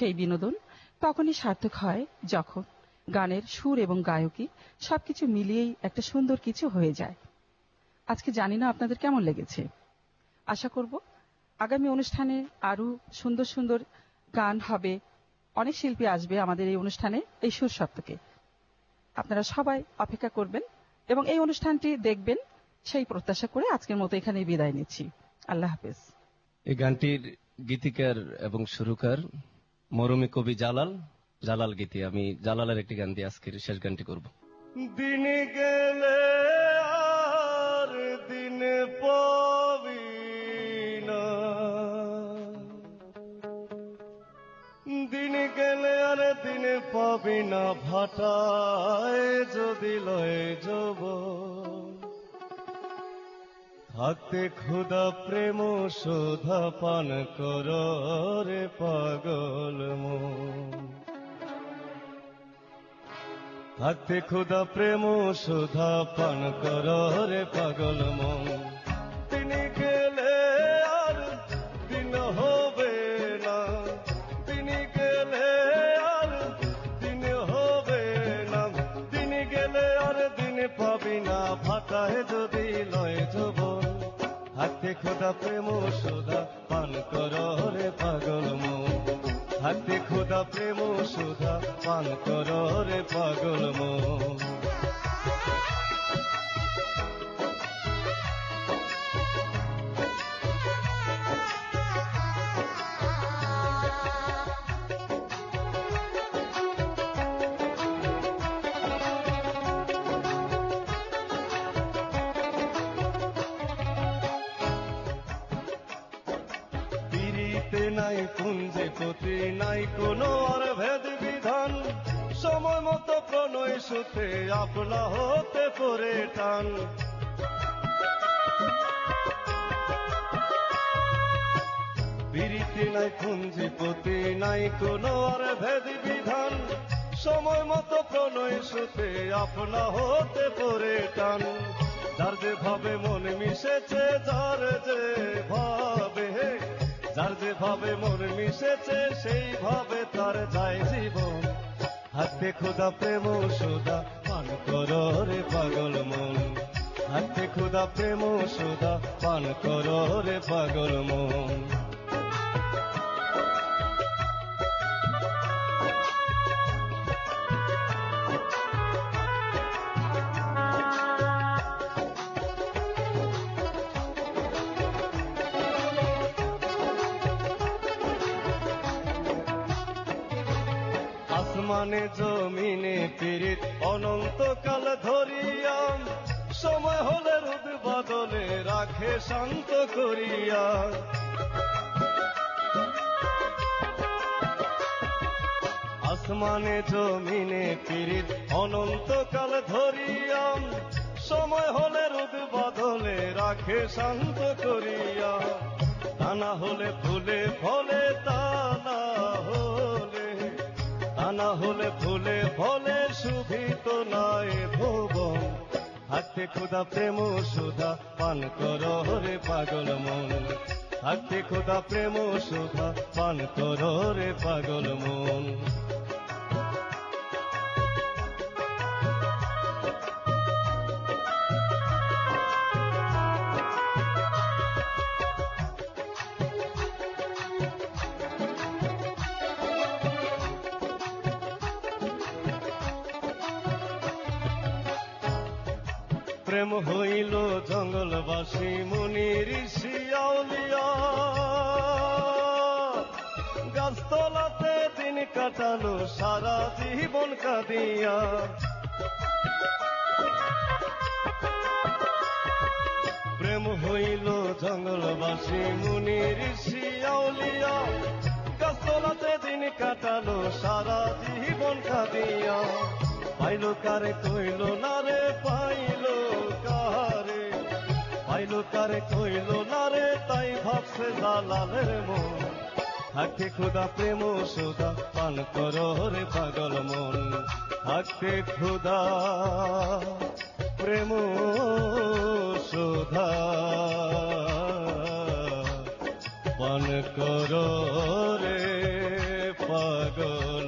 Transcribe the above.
সেই বিনোদন তখনই সার্থক হয় যখন গানের সুর এবং গায়কী সবকিছু মিলিয়েই একটা সুন্দর কিছু হয়ে যায়। আজকে জানি না আপনাদের কেমন লেগেছে। আশা করব আগামী অনুষ্ঠানে আরও সুন্দর সুন্দর গান হবে। অনেক শিল্পী আসবে আমাদের এই অনুষ্ঠানে এই সুর সপ্তকে আপনারা সবাই অপেক্ষা করবেন এবং এই অনুষ্ঠানটি দেখবেন সেই প্রত্যাশা করে আজকের মতো এখানে বিদায় নিচ্ছি। আল্লাহ হাফেজ। এই গানটির গীতিকার এবং সুরকার মরমী কবি জালাল জালাল গীতি। আমি জালালের একটি গান দিয়ে আজকের শেষ গানটি করব। দিন গেলে আর দিন পাবি না। দিন গেলে আর দিন পাবি না, ভাটায় যদি লয়ে যাব। থাকতে ক্ষুদা প্রেম, শোধা পান কর রে পাগল থাকতে ক্ষুদা প্রেম, সুধা পান কর রে পাগল মন। তিনি গেলে আর দিন হবে না। তিনি গেলে আর দিন হবে না। তিনি গেলে আর দিন পাবি না। ভাটায় যদি লয় যবন থাকতে ক্ষুদা প্রেম, সুধা পান কর রে পাগল হাতে খোদা প্রেম সুধা পান কর পাগল মন। নাই কুঞ্জে পতি নাই, কোনো আর ভেদ বিধান। সময় মতো প্রণয় সুতে আপনা হতে পরে টান। পিড়িতে নাই কুঞ্জে পতি নাই, কোনো আর ভেদ বিধান। সময় মতো প্রণয় সুতে আপনা হতে পরে টান। যার যে ভাবে মন মিশেছে, যার যে ভাবে যার যে ভাবে মন মিশেছে সেইভাবে তার যায় জীবন। হাতে খোদা প্রেম, সুদা, পান কর রে পাগল মন। হাতে খোদা প্রেম, সুদা, পান কর রে পাগল মন। আসমানে জমিনে পীড়িত, অনন্তকাল ধরিয়া সময় হলে রোদ বাদলে রাখে শান্ত করিয়া। আসমানে জমিনে পীড়িত, অনন্তকাল ধরিয়া সময় হলে রোদ বদলে রাখে শান্ত করিয়া। তা না হলে ফুলে ফলে তা না হলে তা না হলে ফুলে ফলে শুভিত নয় ভুবন। হাতে খুদা প্রেম, সুধা, পান কর রে পাগল মন। হাতে খোদা প্রেম, সুধা, পান কর রে পাগল মন। প্রেম হইল জঙ্গলবাসী, মুনি, ঋষি, আউলিয়া। গাছতলাতে দিন কাটালো, সারা জীবন কাঁদিয়া। প্রেম হইল জঙ্গলবাসী, মুনি, ঋষি, আউলিয়া। গাছতলাতে দিন কাটালো, সারা জীবন কাঁদিয়া। পাইল কারে কইল, না রে কারে পাইল তারে কইল না রে, তাই ভাবছে দালালের মন। হাকে খুদা প্রেম, সুদা পান কর রে পাগল মন। হাকে খুদা প্রেম সুধা পান কর রে পাগল